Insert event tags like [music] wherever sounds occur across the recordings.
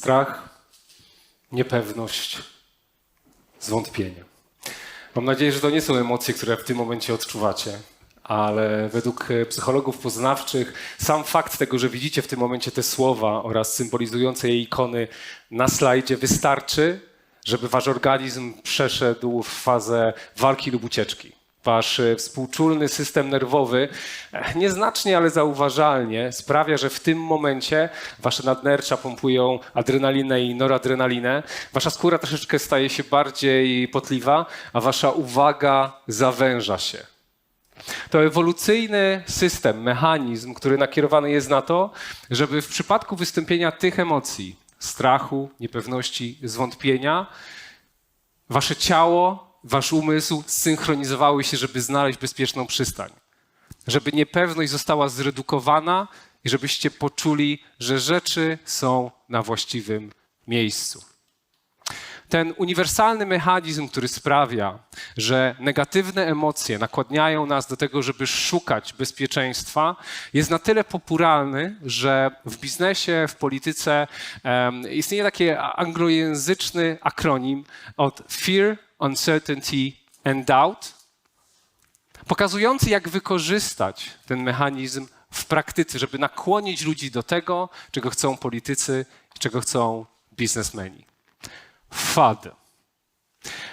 strach, niepewność, zwątpienie. Mam nadzieję, że to nie są emocje, które w tym momencie odczuwacie, ale według e, psychologów poznawczych sam fakt tego, że widzicie w tym momencie te słowa oraz symbolizujące je ikony na slajdzie wystarczy, żeby wasz organizm przeszedł w fazę walki lub ucieczki. Wasz e, współczulny system nerwowy e, nieznacznie, ale zauważalnie sprawia, że w tym momencie wasze nadnercza pompują adrenalinę i noradrenalinę. Wasza skóra troszeczkę staje się bardziej potliwa, a wasza uwaga zawęża się. To ewolucyjny system, mechanizm, który nakierowany jest na to, żeby w przypadku wystąpienia tych emocji strachu, niepewności, zwątpienia wasze ciało, wasz umysł synchronizowały się, żeby znaleźć bezpieczną przystań. Żeby niepewność została zredukowana i żebyście poczuli, że rzeczy są na właściwym miejscu. Ten uniwersalny mechanizm, który sprawia, że negatywne emocje nakładniają nas do tego, żeby szukać bezpieczeństwa, jest na tyle popularny, że w biznesie, w polityce um, istnieje taki anglojęzyczny akronim od Fear, Uncertainty and Doubt, pokazujący, jak wykorzystać ten mechanizm w praktyce, żeby nakłonić ludzi do tego, czego chcą politycy, czego chcą biznesmeni. FAD.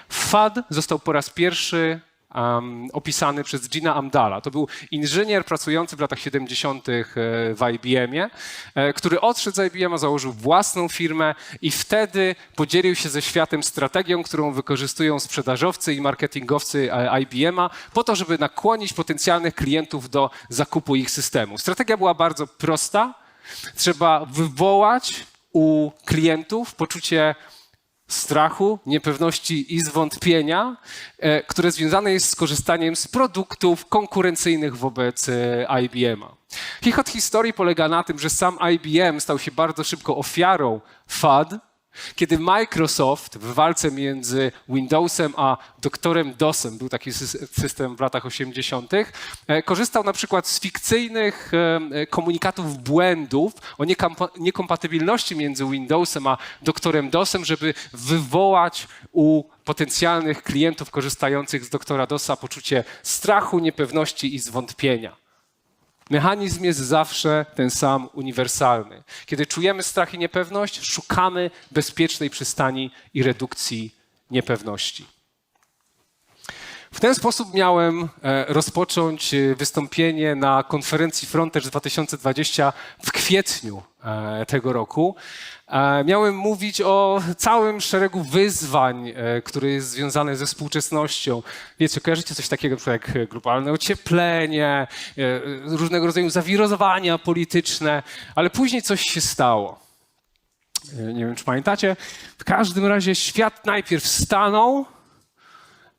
FAD został po raz pierwszy um, opisany przez Gina Amdala. To był inżynier pracujący w latach 70. w IBM-ie, e, który odszedł z IBM, założył własną firmę i wtedy podzielił się ze światem strategią, którą wykorzystują sprzedażowcy i marketingowcy e, IBM-a po to, żeby nakłonić potencjalnych klientów do zakupu ich systemu. Strategia była bardzo prosta. Trzeba wywołać u klientów poczucie strachu, niepewności i zwątpienia, e, które związane jest z korzystaniem z produktów konkurencyjnych wobec e, IBM-a. Chichot historii polega na tym, że sam IBM stał się bardzo szybko ofiarą FAD, kiedy Microsoft w walce między Windowsem a doktorem DOSem, był taki system w latach 80., e, korzystał na przykład z fikcyjnych e, komunikatów błędów o niekompatybilności między Windowsem a doktorem DOSem, żeby wywołać u potencjalnych klientów korzystających z doktora DOSa poczucie strachu, niepewności i zwątpienia. Mechanizm jest zawsze ten sam, uniwersalny. Kiedy czujemy strach i niepewność, szukamy bezpiecznej przystani i redukcji niepewności. W ten sposób miałem e, rozpocząć e, wystąpienie na konferencji Frontex 2020 w kwietniu tego roku. Miałem mówić o całym szeregu wyzwań, które jest związane ze współczesnością. Wiecie, kojarzycie coś takiego jak globalne ocieplenie, różnego rodzaju zawirowania polityczne, ale później coś się stało. Nie wiem, czy pamiętacie. W każdym razie świat najpierw stanął,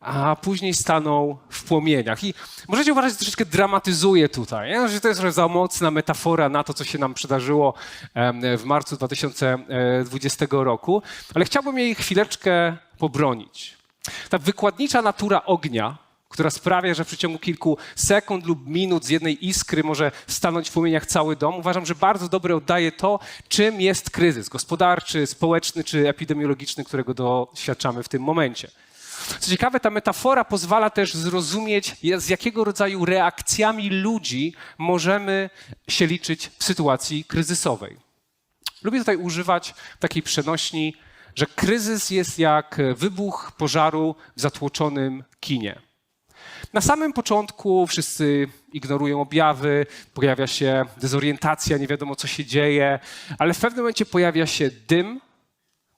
a później stanął w płomieniach. I możecie uważać, że troszeczkę dramatyzuję tutaj, nie? że to jest za mocna metafora na to, co się nam przydarzyło w marcu 2020 roku, ale chciałbym jej chwileczkę pobronić. Ta wykładnicza natura ognia, która sprawia, że w przeciągu kilku sekund lub minut z jednej iskry może stanąć w płomieniach cały dom, uważam, że bardzo dobrze oddaje to, czym jest kryzys gospodarczy, społeczny czy epidemiologiczny, którego doświadczamy w tym momencie. Co ciekawe, ta metafora pozwala też zrozumieć, z jakiego rodzaju reakcjami ludzi możemy się liczyć w sytuacji kryzysowej. Lubię tutaj używać takiej przenośni, że kryzys jest jak wybuch pożaru w zatłoczonym kinie. Na samym początku wszyscy ignorują objawy, pojawia się dezorientacja, nie wiadomo co się dzieje, ale w pewnym momencie pojawia się dym,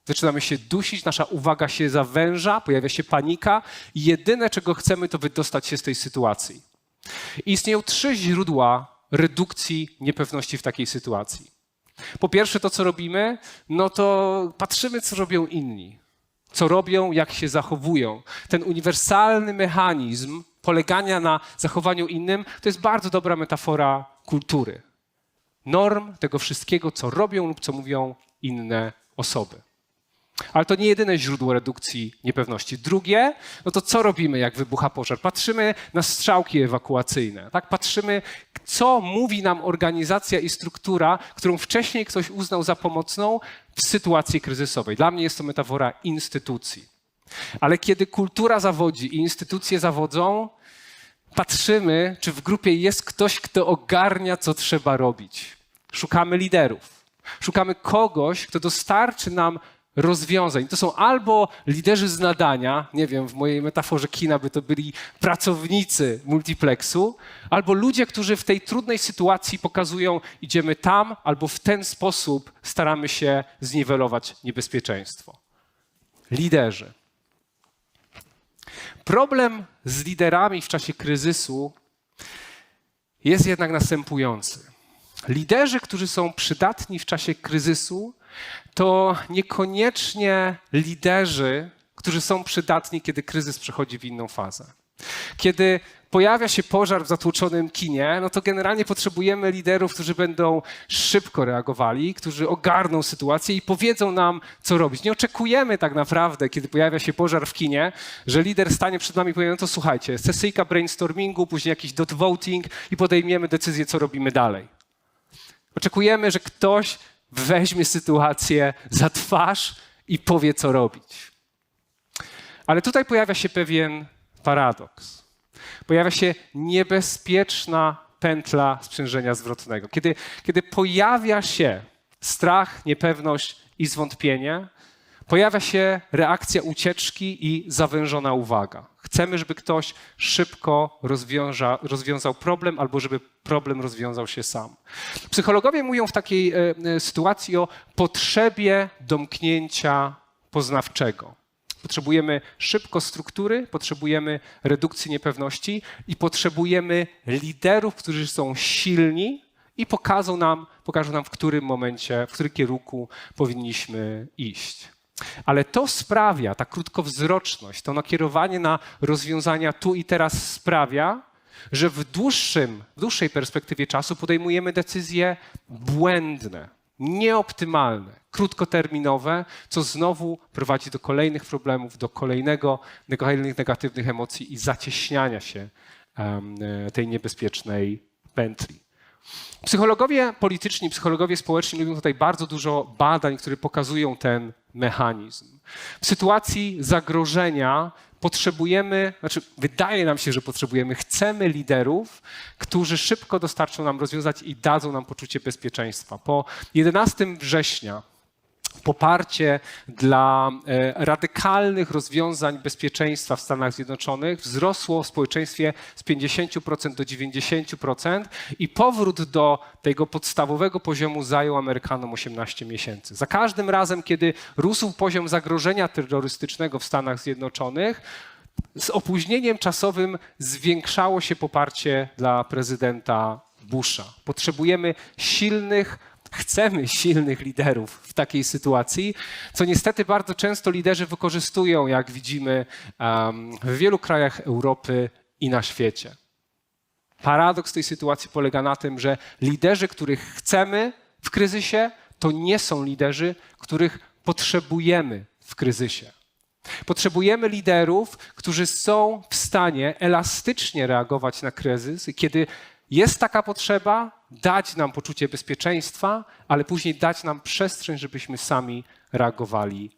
Zaczynamy się dusić, nasza uwaga się zawęża, pojawia się panika jedyne, czego chcemy, to wydostać się z tej sytuacji. I istnieją trzy źródła redukcji niepewności w takiej sytuacji. Po pierwsze, to co robimy, no to patrzymy, co robią inni. Co robią, jak się zachowują. Ten uniwersalny mechanizm polegania na zachowaniu innym to jest bardzo dobra metafora kultury. Norm tego wszystkiego, co robią lub co mówią inne osoby. Ale to nie jedyne źródło redukcji niepewności. Drugie, no to co robimy, jak wybucha pożar? Patrzymy na strzałki ewakuacyjne, tak? Patrzymy, co mówi nam organizacja i struktura, którą wcześniej ktoś uznał za pomocną w sytuacji kryzysowej. Dla mnie jest to metafora instytucji. Ale kiedy kultura zawodzi i instytucje zawodzą, patrzymy, czy w grupie jest ktoś, kto ogarnia, co trzeba robić. Szukamy liderów. Szukamy kogoś, kto dostarczy nam rozwiązań. To są albo liderzy z nadania, nie wiem, w mojej metaforze kina by to byli pracownicy multiplexu, albo ludzie, którzy w tej trudnej sytuacji pokazują, idziemy tam, albo w ten sposób staramy się zniwelować niebezpieczeństwo. Liderzy. Problem z liderami w czasie kryzysu jest jednak następujący. Liderzy, którzy są przydatni w czasie kryzysu, to niekoniecznie liderzy, którzy są przydatni, kiedy kryzys przechodzi w inną fazę. Kiedy pojawia się pożar w zatłoczonym kinie, no to generalnie potrzebujemy liderów, którzy będą szybko reagowali, którzy ogarną sytuację i powiedzą nam, co robić. Nie oczekujemy tak naprawdę, kiedy pojawia się pożar w kinie, że lider stanie przed nami i powie, no to słuchajcie, sesyjka brainstormingu, później jakiś dot voting i podejmiemy decyzję, co robimy dalej. Oczekujemy, że ktoś weźmie sytuację za twarz i powie, co robić. Ale tutaj pojawia się pewien paradoks. Pojawia się niebezpieczna pętla sprzężenia zwrotnego. Kiedy, kiedy pojawia się strach, niepewność i zwątpienie, pojawia się reakcja ucieczki i zawężona uwaga. Chcemy, żeby ktoś szybko rozwiąza, rozwiązał problem, albo żeby problem rozwiązał się sam. Psychologowie mówią w takiej e, e, sytuacji o potrzebie domknięcia poznawczego. Potrzebujemy szybko struktury, potrzebujemy redukcji niepewności i potrzebujemy liderów, którzy są silni i pokażą nam, pokażą nam w którym momencie, w którym kierunku powinniśmy iść. Ale to sprawia, ta krótkowzroczność, to nakierowanie na rozwiązania tu i teraz sprawia, że w, dłuższym, w dłuższej perspektywie czasu podejmujemy decyzje błędne, nieoptymalne, krótkoterminowe, co znowu prowadzi do kolejnych problemów, do kolejnego, kolejnych negatywnych emocji i zacieśniania się um, tej niebezpiecznej pętli. Psychologowie polityczni, psychologowie społeczni lubią tutaj bardzo dużo badań, które pokazują ten mechanizm. W sytuacji zagrożenia potrzebujemy, znaczy wydaje nam się, że potrzebujemy, chcemy liderów, którzy szybko dostarczą nam rozwiązać i dadzą nam poczucie bezpieczeństwa. Po 11 września poparcie dla e, radykalnych rozwiązań bezpieczeństwa w Stanach Zjednoczonych wzrosło w społeczeństwie z 50% do 90% i powrót do tego podstawowego poziomu zajął Amerykanom 18 miesięcy. Za każdym razem, kiedy rósł poziom zagrożenia terrorystycznego w Stanach Zjednoczonych, z opóźnieniem czasowym zwiększało się poparcie dla prezydenta Busha. Potrzebujemy silnych, Chcemy silnych liderów w takiej sytuacji, co niestety bardzo często liderzy wykorzystują, jak widzimy w wielu krajach Europy i na świecie. Paradoks tej sytuacji polega na tym, że liderzy, których chcemy w kryzysie, to nie są liderzy, których potrzebujemy w kryzysie. Potrzebujemy liderów, którzy są w stanie elastycznie reagować na kryzys, kiedy jest taka potrzeba, dać nam poczucie bezpieczeństwa, ale później dać nam przestrzeń, żebyśmy sami reagowali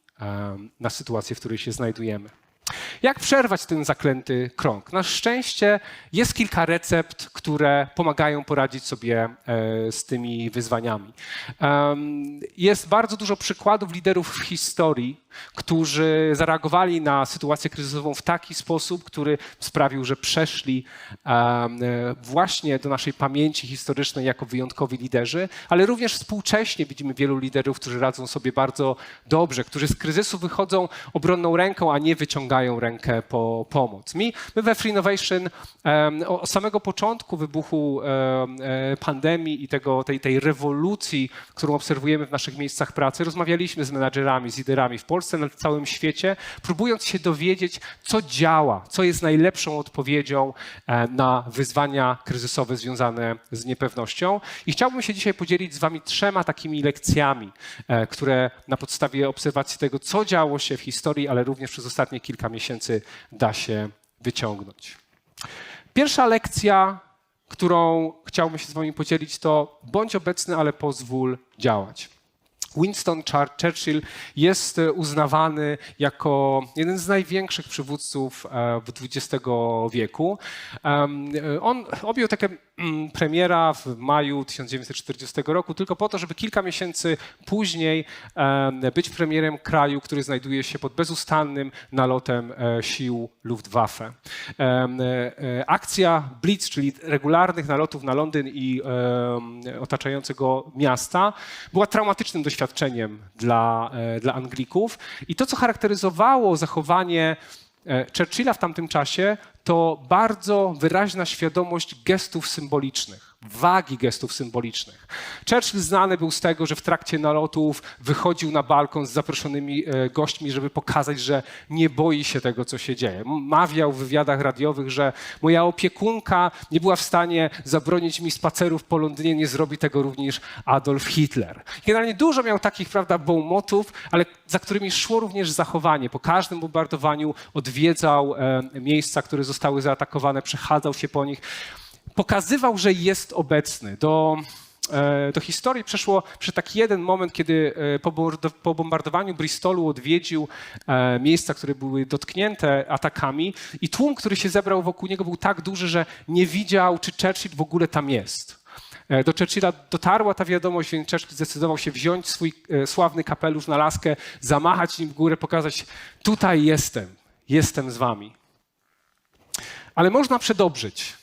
na sytuację, w której się znajdujemy. Jak przerwać ten zaklęty krąg? Na szczęście jest kilka recept, które pomagają poradzić sobie e, z tymi wyzwaniami. Jest bardzo dużo przykładów liderów w historii, którzy zareagowali na sytuację kryzysową w taki sposób, który sprawił, że przeszli właśnie do naszej pamięci historycznej jako wyjątkowi liderzy, ale również współcześnie widzimy wielu liderów, którzy radzą sobie bardzo dobrze, którzy z kryzysu wychodzą obronną ręką, a nie wyciągają rękę po pomoc. My, we Free Innovation od samego początku wybuchu e, pandemii i tego, tej, tej rewolucji, którą obserwujemy w naszych miejscach pracy, rozmawialiśmy z menadżerami, z liderami w Polsce, Polsce, na całym świecie, próbując się dowiedzieć, co działa, co jest najlepszą odpowiedzią e, na wyzwania kryzysowe związane z niepewnością. I chciałbym się dzisiaj podzielić z Wami trzema takimi lekcjami, e, które na podstawie obserwacji tego, co działo się w historii, ale również przez ostatnie kilka miesięcy da się wyciągnąć. Pierwsza lekcja którą chciałbym się z Wami podzielić, to bądź obecny, ale pozwól działać. Winston Churchill jest e, uznawany jako jeden z największych przywódców e, XX wieku. Em, e, On objął taką mm, premiera w maju 1940 roku tylko po to, żeby kilka miesięcy później być premierem kraju, który znajduje się pod bezustannym nalotem e, sił Luftwaffe. E, e, Akcja Blitz, czyli regularnych nalotów na Londyn i otaczającego miasta, była traumatycznym doświadczeniem dla, dla Anglików. I to, co charakteryzowało zachowanie Churchilla w tamtym czasie, to bardzo wyraźna świadomość gestów symbolicznych, wagi gestów symbolicznych. Churchill znany był z tego, że w trakcie nalotów wychodził na balkon z zaproszonymi e, gośćmi, żeby pokazać, że nie boi się tego, co się dzieje. Mawiał w wywiadach radiowych, że moja opiekunka nie była w stanie zabronić mi spacerów po Londynie, nie zrobi tego również Adolf Hitler. Generalnie dużo miał takich, prawda, bołmotów, ale za którymi szło również zachowanie. Po każdym bombardowaniu odwiedzał e, miejsca, które zostały zaatakowane, przechadzał się po nich pokazywał, że jest obecny. Do, e, do historii przeszło przy taki jeden moment, kiedy e, po bombardowaniu Bristolu odwiedził e, miejsca, które były dotknięte atakami i tłum, który się zebrał wokół niego był tak duży, że nie widział, czy Churchill w ogóle tam jest. Do Churchilla dotarła ta wiadomość, więc Churchill zdecydował się wziąć swój sławny kapelusz na laskę, zamachać nim w górę, pokazać, tutaj jestem, jestem z wami. Ale można przedobrzyć.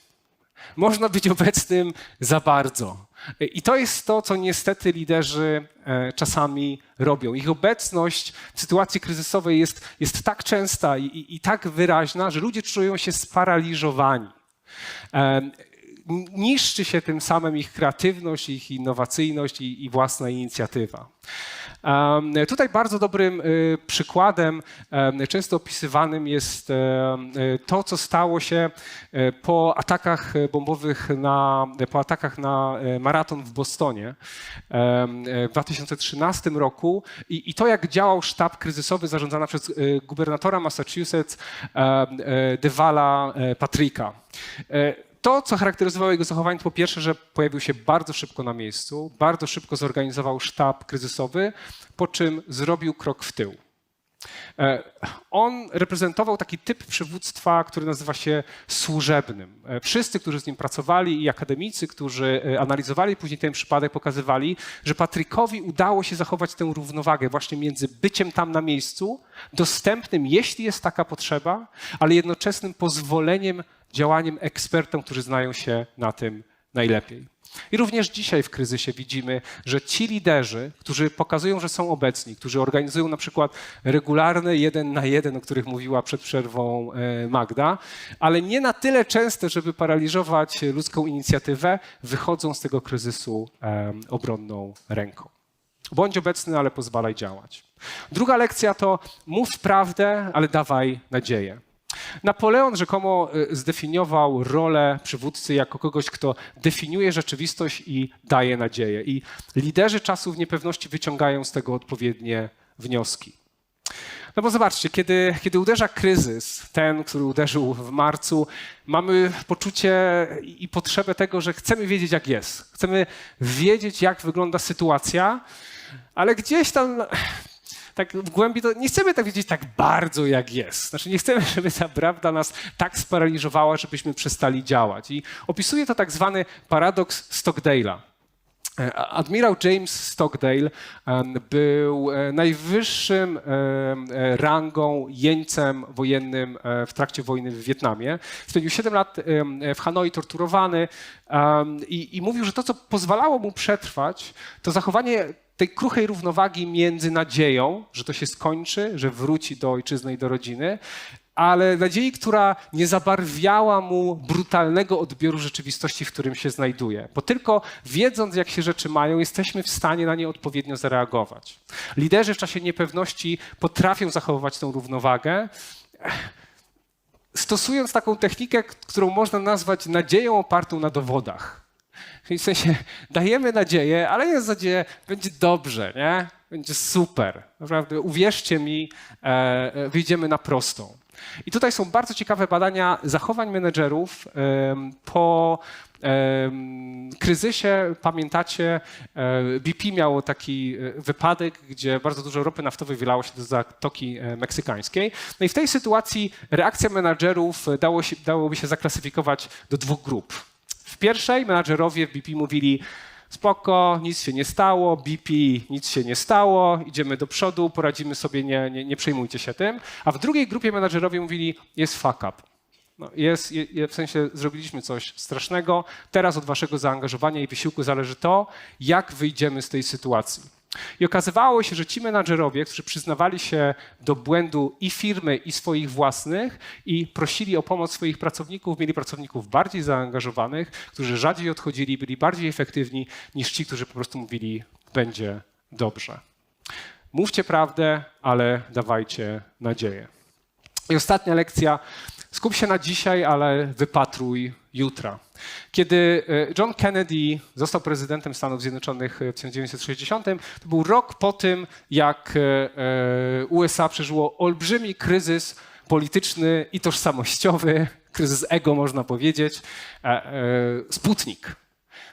Można być obecnym za bardzo. I to jest to, co niestety liderzy e, czasami robią. Ich obecność w sytuacji kryzysowej jest, jest tak częsta i, i, i tak wyraźna, że ludzie czują się sparaliżowani. E, niszczy się tym samym ich kreatywność, ich innowacyjność i, i własna inicjatywa. Um, tutaj bardzo dobrym y, przykładem, em, często opisywanym jest y, to, co stało się y, po atakach bombowych na, po atakach na y, maraton w Bostonie y, w 2013 roku i, i to, jak działał sztab kryzysowy zarządzany przez y, gubernatora Massachusetts y, Devala y, Patricka. To, co charakteryzowało jego zachowanie, to po pierwsze, że pojawił się bardzo szybko na miejscu, bardzo szybko zorganizował sztab kryzysowy, po czym zrobił krok w tył. E, On reprezentował taki typ przywództwa, który nazywa się służebnym. E, Wszyscy, którzy z nim pracowali i akademicy, którzy e, analizowali później ten przypadek, pokazywali, że Patrykowi udało się zachować tę równowagę właśnie między byciem tam na miejscu, dostępnym, jeśli jest taka potrzeba, ale jednoczesnym pozwoleniem, działaniem ekspertom, którzy znają się na tym najlepiej. I również dzisiaj w kryzysie widzimy, że ci liderzy, którzy pokazują, że są obecni, którzy organizują na przykład regularne jeden na jeden, o których mówiła przed przerwą e, Magda, ale nie na tyle częste, żeby paraliżować ludzką inicjatywę, wychodzą z tego kryzysu e, obronną ręką. Bądź obecny, ale pozwalaj działać. Druga lekcja to mów prawdę, ale dawaj nadzieję. Napoleon rzekomo y, zdefiniował rolę przywódcy jako kogoś, kto definiuje rzeczywistość i daje nadzieję. I liderzy czasów niepewności wyciągają z tego odpowiednie wnioski. No bo zobaczcie, kiedy, kiedy uderza kryzys, ten, który uderzył w marcu, mamy poczucie i i potrzebę tego, że chcemy wiedzieć, jak jest. Chcemy wiedzieć, jak wygląda sytuacja, ale gdzieś tam tak w głębi to nie chcemy tak wiedzieć tak bardzo, jak jest. Znaczy nie chcemy, [laughs] żeby ta prawda nas tak sparaliżowała, żebyśmy przestali działać. I opisuje to tak zwany paradoks Stockdale'a. E, Admirał James Stockdale był e, najwyższym e, rangą jeńcem wojennym w trakcie wojny w Wietnamie. Spędził 7 lat w Hanoi torturowany i, i mówił, że to, co pozwalało mu przetrwać, to zachowanie tej kruchej równowagi między nadzieją, że to się skończy, że wróci do ojczyzny i do rodziny, ale nadziei, która nie zabarwiała mu brutalnego odbioru rzeczywistości, w którym się znajduje. Bo tylko wiedząc, jak się rzeczy mają, jesteśmy w stanie na nie odpowiednio zareagować. Liderzy w czasie niepewności potrafią zachowywać tę równowagę, stosując taką technikę, którą można nazwać nadzieją opartą na dowodach. W sensie dajemy nadzieję, ale jest nadzieję, będzie dobrze, nie? Będzie super. Naprawdę, uwierzcie mi, e, e, wyjdziemy na prostą. I tutaj są bardzo ciekawe badania zachowań menedżerów po kryzysie. Pamiętacie, e, BP miało taki e, wypadek, gdzie bardzo dużo ropy naftowej wylało się do Zatoki Meksykańskiej. No i w tej sytuacji reakcja menadżerów e, dało się, dałoby się zaklasyfikować do dwóch grup. W pierwszej menadżerowie w BP mówili, spoko, nic się nie stało, BP, nic się nie stało, idziemy do przodu, poradzimy sobie, nie, nie, nie przejmujcie się tym. A w drugiej grupie menadżerowie mówili, jest fuck up. No, jest, je, w sensie zrobiliśmy coś strasznego, teraz od waszego zaangażowania i wysiłku zależy to, jak wyjdziemy z tej sytuacji. I okazywało się, że ci menadżerowie, którzy przyznawali się do błędu i firmy, i swoich własnych, i prosili o pomoc swoich pracowników, mieli pracowników bardziej zaangażowanych, którzy rzadziej odchodzili, byli bardziej efektywni niż ci, którzy po prostu mówili, będzie dobrze. Mówcie prawdę, ale dawajcie nadzieję. I ostatnia lekcja. Skup się na dzisiaj, ale wypatruj jutra. Kiedy e, John Kennedy został prezydentem Stanów Zjednoczonych w 1960, to był rok po tym, jak e, e, USA przeżyło olbrzymi kryzys polityczny i tożsamościowy, kryzys ego można powiedzieć, e, e, Sputnik.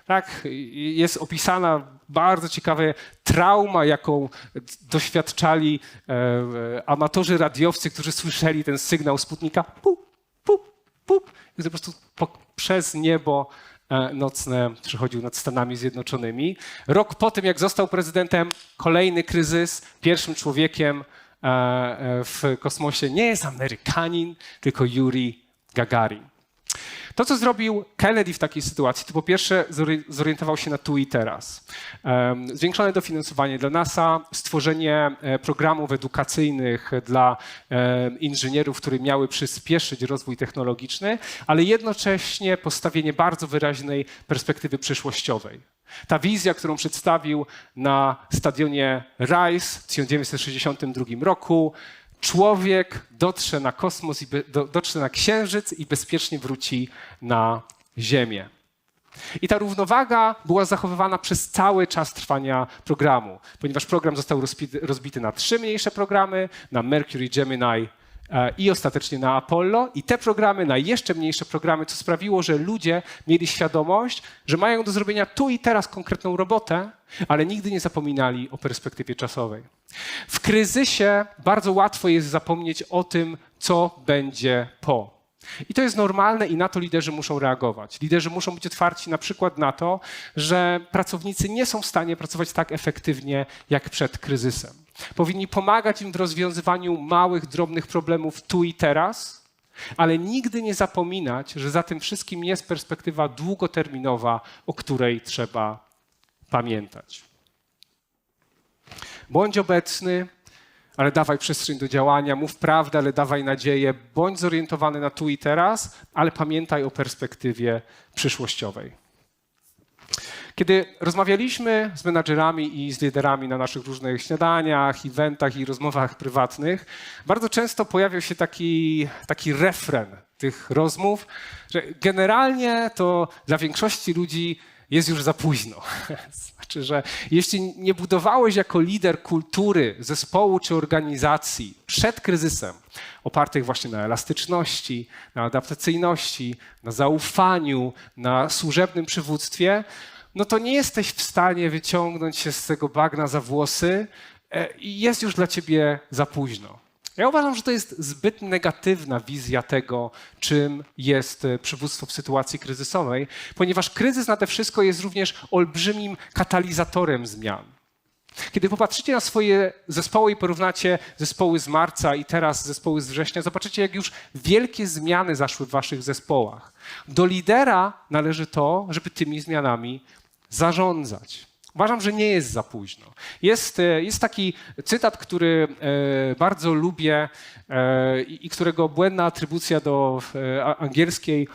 Tak, jest opisana bardzo ciekawa trauma, jaką doświadczali e, e, amatorzy radiowcy, którzy słyszeli ten sygnał Sputnika. Pup, I po prostu po, przez niebo e, nocne przechodził nad Stanami Zjednoczonymi. Rok po tym, jak został prezydentem, kolejny kryzys. Pierwszym człowiekiem e, e, w kosmosie nie jest Amerykanin, tylko Yuri Gagarin. To, co zrobił Kennedy w takiej sytuacji, to po pierwsze zori- zorientował się na tu i teraz. Zwiększone dofinansowanie dla NASA, stworzenie e, programów edukacyjnych dla inżynierów, które miały przyspieszyć rozwój technologiczny, ale jednocześnie postawienie bardzo wyraźnej perspektywy przyszłościowej. Ta wizja, którą przedstawił na stadionie Rice w 1962 roku, człowiek dotrze na kosmos i do, dotrze na księżyc i bezpiecznie wróci na Ziemię. I ta równowaga była zachowywana przez cały czas trwania programu, ponieważ program został rozbity, na trzy mniejsze programy, na Mercury, Gemini i ostatecznie na Apollo i te programy na jeszcze mniejsze programy, co sprawiło, że ludzie mieli świadomość, że mają do zrobienia tu i teraz konkretną robotę, ale nigdy nie zapominali o perspektywie czasowej. W kryzysie bardzo łatwo jest zapomnieć o tym, co będzie po. I to jest normalne i na to liderzy muszą reagować. Liderzy muszą być otwarci na przykład na to, że pracownicy nie są w stanie pracować tak efektywnie jak przed kryzysem. Powinni pomagać im w rozwiązywaniu małych, drobnych problemów tu i teraz, ale nigdy nie zapominać, że za tym wszystkim jest perspektywa długoterminowa, o której trzeba pamiętać. Bądź obecny, ale dawaj przestrzeń do działania, mów prawdę, ale dawaj nadzieję, bądź zorientowany na tu i teraz, ale pamiętaj o perspektywie przyszłościowej. Kiedy rozmawialiśmy z menadżerami i z liderami na naszych różnych śniadaniach, eventach i rozmowach prywatnych, bardzo często pojawiał się taki, taki refren tych rozmów, że generalnie to dla większości ludzi jest już za późno. [laughs] Znaczy, że jeśli nie budowałeś jako lider kultury zespołu czy organizacji przed kryzysem, opartych właśnie na elastyczności, na adaptacyjności, na zaufaniu, na służebnym przywództwie, no to nie jesteś w stanie wyciągnąć się z tego bagna za włosy e, i jest już dla ciebie za późno. Ja uważam, że to jest zbyt negatywna wizja tego, czym jest e, przywództwo w sytuacji kryzysowej, ponieważ kryzys nade wszystko jest również olbrzymim katalizatorem zmian. Kiedy popatrzycie na swoje zespoły i porównacie zespoły z marca i teraz zespoły z września, zobaczycie, jak już wielkie zmiany zaszły w waszych zespołach. Do lidera należy to, żeby tymi zmianami zarządzać. Uważam, że nie jest za późno. Jest, e, jest taki cytat, który e, bardzo lubię e, i którego błędna atrybucja do angielskiej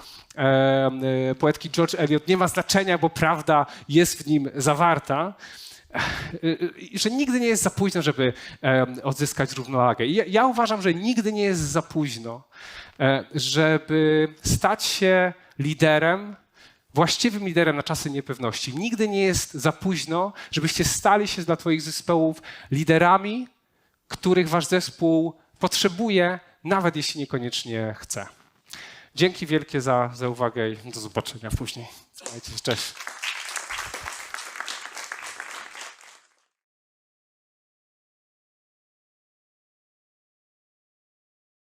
poetki George Eliot nie ma znaczenia, bo prawda jest w nim zawarta. Że nigdy nie jest za późno, żeby odzyskać równowagę. Ja, uważam, że nigdy nie jest za późno, żeby stać się liderem, właściwym liderem na czasy niepewności. Nigdy nie jest za późno, żebyście stali się dla Twoich zespołów liderami, których Wasz zespół potrzebuje nawet jeśli niekoniecznie chce. Dzięki wielkie za, za uwagę i do zobaczenia później. Cześć.